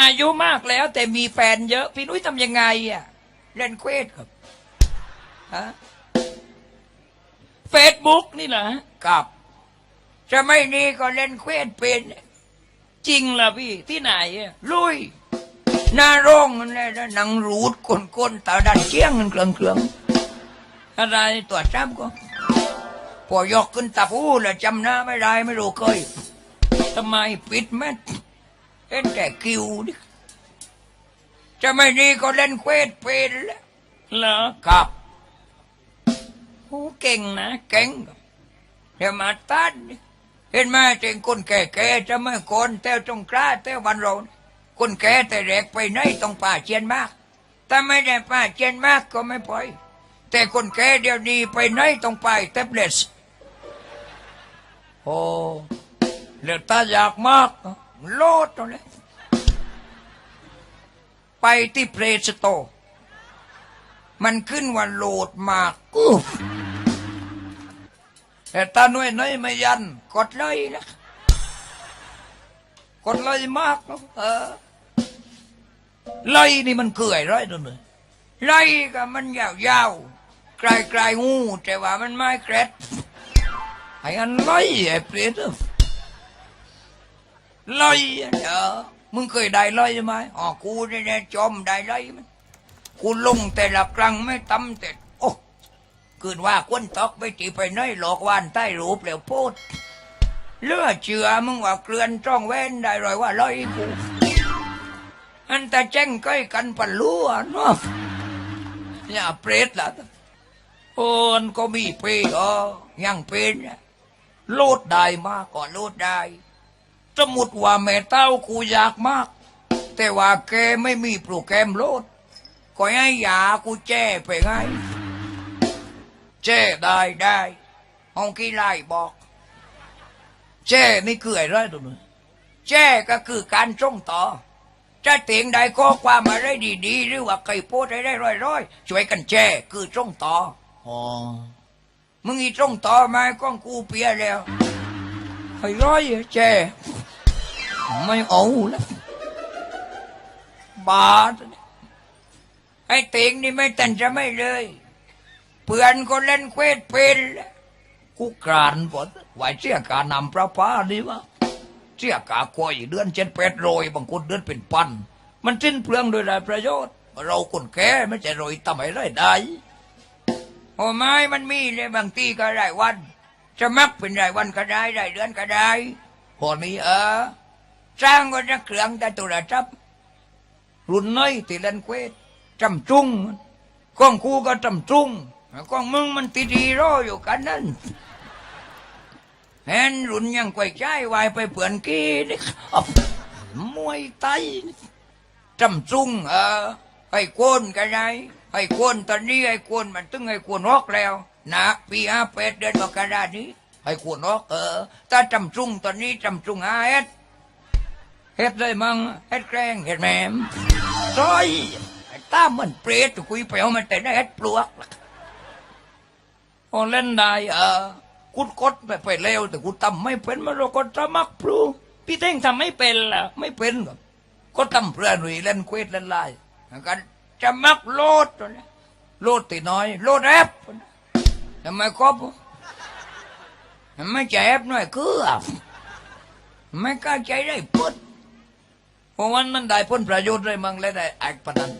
อายุมากแล้ว แต่มีแฟนเยอะ พี่นุ้ยทำยังไงอะเล่นเควสครับฮะเฟซบุ๊กนี่เหรอฮะกับจะไม่นี่ก็เล่นเควสเป็น จริงเหรอพี่ ที่ไหนอะลุยหน้าโรงนั่นแหละนะหนังรูดก้นๆตาดันเชียงเงินเครื่องเครื่องอะไรๆตัวจ้ำก็พอยกขึ้นตาพูแล้วจำหน้าไม่ได้ไม่รู้เคยทำไมปิดแม่ เห็นแต่คิวดิจะไม่นี่ก็เล่นเควสเป็นแล้วเหรอกับโอ้เก่งนะเก่งเดี๋ยวมาตันนี่เห็นไหมเจงคนแก่ๆจะไม่คนเต้วจงกล้าเต้วบันโรนคนแก่แต่แรกไปไหนต้องป่าเชียนมาก ถ้าไม่ได้ป่าเชียนมากก็ไม่ปล่อย แต่คนแก่เดี๋ยวนี้ไปไหนต้องไปแท็บเล็ตโอ้เดี๋ยวตาอยากมาก โลดตรงนี้ไปที่เพลสโต มันขึ้นว่าโหลดมากอุ๊บแต่ตาหน่วยน้อยไม่ยัน กดเลยนะกดเลยมากนะเออเลยนี่มันเกลื่อยร้อยตัวเลยเลยก็มันยาวๆไกลๆงูแต่ว่ามันไม่เกร็ดไอ้อันเลยไอ้เปรต เอ้ยเออมึงเคยได้เลยไหมอ๋อกูเนี่ยจอมได้เลยมันกูลงแต่ละครั้งไม่ตำแต่โอ้คืนว่าควนตอกไปจีไปน้อยหลอกวานใต้รูปแล้วพูดเลือเชื่อมึงว่าเกลือนจ้องแว่นได้รอยว่าร้อยกูอันแต่แจ้งก้อยกันปันลัวเนาะอย่าเปรตละโอนก็มีเปรตอ๋อยังเป็นโลดได้มากก็โลดได้ สมมุดว่าแม่เต้ากูอยากมาก แต่ว่าแกไม่มีโปรแกรมโลดก็ให้ยากูแจ้ไปไงเจ้ได้ได้ห้องกี้ไล่บอกเจ้นี่คืออะไรตัวนี้เจ้ก็คือการส่งต่อจะเตียงใดข้อความอะไรดีๆหรือว่าใครโพสต์อะไรร้อยๆช่วยกันแจ้คือส่งต่ออ๋อมึงอีส่งต่อไหมาก้องกูเปียแล้วไอ้ร้อยแจ้ ไม่เอาแล้วบาดไอ้เตียงนี่ไม่ตันจะไม่เลย เพื่อนก็เล่นเควสเป็นแล้วกูกรานปดไหวเสียกานำประปาดีวะเสียกาคอยเดือนเจ็ดแปดโรยบางคนเดือนเป็นพัน มันสิ้นเปลืองโดยไรประโยชน์ เราคนแก่ไม่ใช่โรยทำไมไรได้โอ้ไม่มันมีเลยบางทีก็รายวัน จะมักเป็นรายวันก็ได้รายเดือนก็ได้พอนี้เออ สร้างก็จะเครื่องแต่ตัวละจับรุ่นน้อยที่เล่นเควสจำจุ้งกล้องกูก็จำจุ้งกล้องมึงมันตีดีรออยู่กันนั่นเห็นรุ่นยังไกวใจวายไปเปื่อนกี้นี่มวยไตจำจุ้งเออไอ้โกนกันไงไอ้โกนตอนนี้ไอ้โกนมันตึงไอ้โกนฮอกแล้วนะปีห้าแปดเดือนมกรานี้ไอ้โกนฮอกเออถ้าจำจุ้งตอนนี้จำจุ้งอาเอ็ด เฮ็ดได้มั้งเฮ็ดแกล้งเฮ็ดแหมมซอยไอ้ตามันเปรตคุยไปเอามันแต่ได้เฮ็ดปลวกโอเล่นได้เออกูกดไปไปเร็วแต่กูทำไม่เป็นมันเราก็ทำมักพลูพี่เท่งทำไม่เป็นเหรอไม่เป็นครับก็ทำเพื่อนหนุ่ยเล่นเควสเล่นไล่กันจะมักโลดตัวนี้โลดตีน้อย โลดแอปทำไมครบทำไมใจแอปหน่อยคือไม่กล้าใจได้พุด เพราะวันมันได้พ้นประโยชน์เลยมั้งและได้แอกปนัน